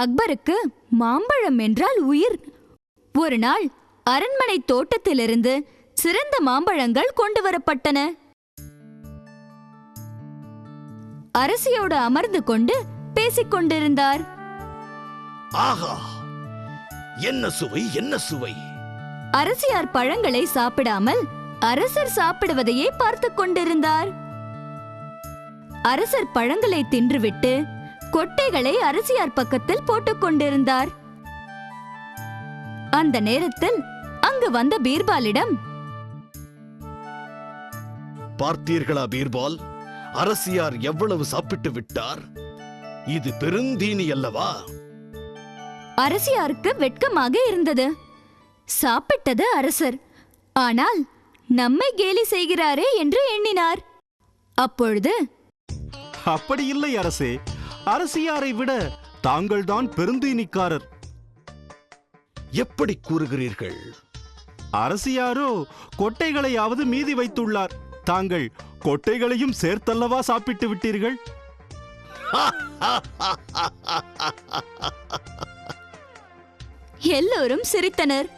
அக்பருக்கு மாம்பழம் என்றால் உயிர். ஒரு நாள் அரண்மனை தோட்டத்திலிருந்து சிறந்த மாம்பழங்கள் கொண்டு வரப்பட்டன. அரசியோடு அமர்ந்து கொண்டு பேசிக் கொண்டிருந்தார். ஆஹா! என்ன சுவை என்ன சுவை? அரசியார் பழங்களை சாப்பிடாமல் அரசர் சாப்பிடுவதையே பார்த்துக் கொண்டிருந்தார். அரசர் பழங்களை தின்றுவிட்டு கொட்டைகளை அரசியார் பக்கத்தில் போட்டுக் கொண்டிருந்தார். அந்த நேரத்தில் அங்கு வந்த பீர்பாலிடம் பார்த்தீர்களா பீர்பால்? அரசியார் எவ்வளவு சாப்பிட்டு விட்டார்? இது பெருந்தீனி அல்லவா? அரசியாருக்கு வெட்கமாக இருந்தது. சாப்பிட்டது அரசர். ஆனால் நம்மை கேலி செய்கிறாரே என்று எண்ணினார். அப்பொழுது அப்படி இல்லை அரசே. அரசியாரை விட தாங்கள்தான் பெருந்தீனிக்காரர். எப்படி கூறுகிறீர்கள்? அரசியாரோ கொட்டைகளையாவது மீதி வைத்துள்ளார். தாங்கள் கொட்டைகளையும் சேர்த்தல்லவா சாப்பிட்டு விட்டீர்கள்? எல்லோரும் சிரித்தனர்.